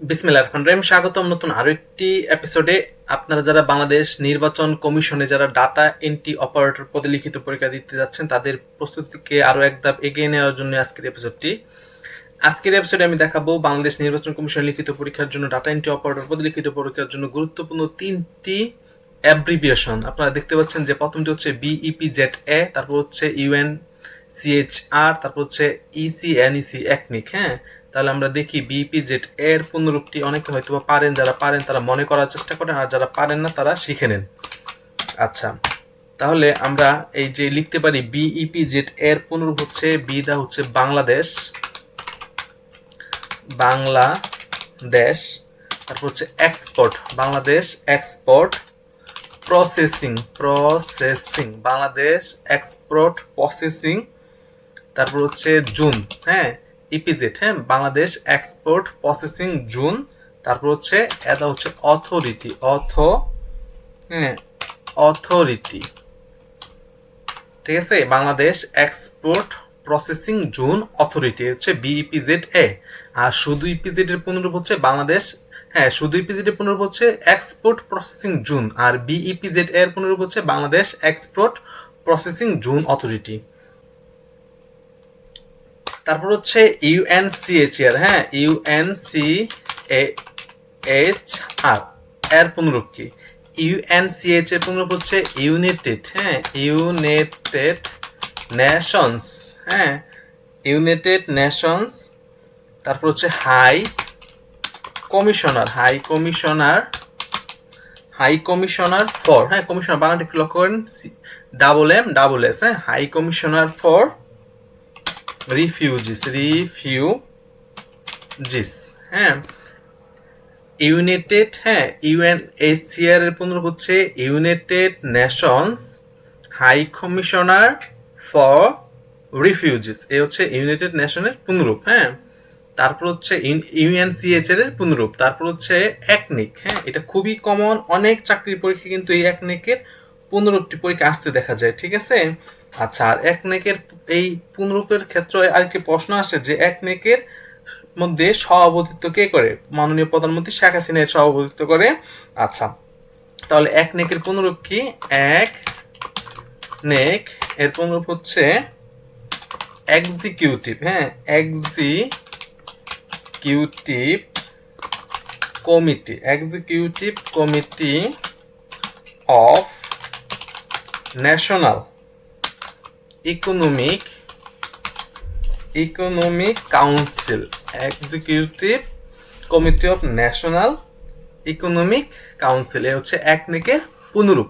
বিসমিল্লাহ রহমান রহিম, স্বাগতম নতুন আরও একটি এপিসোডে আপনারা যারা বাংলাদেশ নির্বাচন কমিশনে যারা ডাটা এন্ট্রি অপারেটর পদে লিখিত পরীক্ষা দিতে যাচ্ছেন, তাদের প্রস্তুতিকে আরও এক ধাপ এগিয়ে নেওয়ার জন্য আজকের এপিসোডটি আজকের এপিসোডে আমি দেখাবো বাংলাদেশ নির্বাচন কমিশন লিখিত পরীক্ষার জন্য ডাটা এন্ট্রি অপারেটর পদে লিখিত পরীক্ষার জন্য গুরুত্বপূর্ণ তিনটি অ্যাব্রিভিয়েশন আপনারা দেখতে পাচ্ছেন যে প্রথমটি হচ্ছে বিইপি জেড এ তারপর হচ্ছে ইউএন সিএইচআর তারপর হচ্ছে E ইসি একনিক হ্যাঁ? তাহলে আমরা দেখি বিপি জেড এর পুনরূপটি অনেকে হয়তো বা পারেন, যারা পারেন তারা মনে করার চেষ্টা করেন, আর যারা পারেন না তারা শিখে নেন। আচ্ছা তাহলে আমরা এই যে লিখতে পারি বিইপি জেড এর পুনরূপ হচ্ছে বিদা হচ্ছে বাংলাদেশ বাংলাদেশ, তারপর হচ্ছে export Bangladesh export processing processing Bangladesh export processing তারপর হচ্ছে জুন হ্যাঁ? ইপিজেড হ্যাঁ? বাংলাদেশ এক্সপোর্ট প্রসেসিং জুন তারপর হচ্ছে এটা হচ্ছে অথরিটি অথ হ্যাঁ অথরিটি ঠিক আছে? Bangladesh export processing zone authority হচ্ছে বিইপিজেড এ আর শুধু ইপিজেড এর পুনরূপ হচ্ছে বাংলাদেশ হ্যাঁ শুধু ইপিজেড এর পুনরূপ হচ্ছে এক্সপোর্ট প্রসেসিং জুন আর বিইপিজেড এর পুনরূপ হচ্ছে Bangladesh export processing zone authority তারপর হচ্ছে ইউএনসিএইচআর হ্যাঁ ইউএনসি এইচ আর এর পুনরূপ কি? ইউএনসিএইচ এর পুনরূপ হচ্ছে ইউনাইটেড হ্যাঁ ইউনাইটেড নেশনস হ্যাঁ ইউনাইটেড নেশনস তারপর হচ্ছে high commissioner high commissioner high commissioner for হ্যাঁ কমিশনার বাংলাটি একটু লক্ষ্য করেন ডাবল এম ডাবল এস হ্যাঁ high commissioner for refugees refugees হ্যাঁ? ইউনাইটেড হ্যাঁ ইউএনএইচসিআর এর পুনরূপ হচ্ছে united nations high commissioner for refugees এ হচ্ছে ইউনাইটেড নেশনের পুনরূপ হ্যাঁ? তারপর হচ্ছে ইউএনসিএইচ এর পুনরূপ, তারপর হচ্ছে একনিক হ্যাঁ? এটা খুবই কমন অনেক চাকরির পরীক্ষা কিন্তু এই একনিকের পুনরূপটি পরীক্ষা আসতে দেখা যায়, ঠিক আছে? আচ্ছা আর এক নেকের এই পুনরূপের ক্ষেত্রে আরেকটি প্রশ্ন আসে যে এক নেকের মধ্যে সভাপতিত্ব কে করে? মাননীয় প্রধানমন্ত্রী শেখ হাসিনা এর সভাপতিত্ব করে। আচ্ছা তাহলে এক নেকের পুনরূপ কি? এক নেক, এর পুনরূপ হচ্ছে এক্সিকিউটিভ হ্যাঁ? Executive committee executive committee of national economic economic council executive committee of national economic council এ হচ্ছে একনেকের পুনরূপ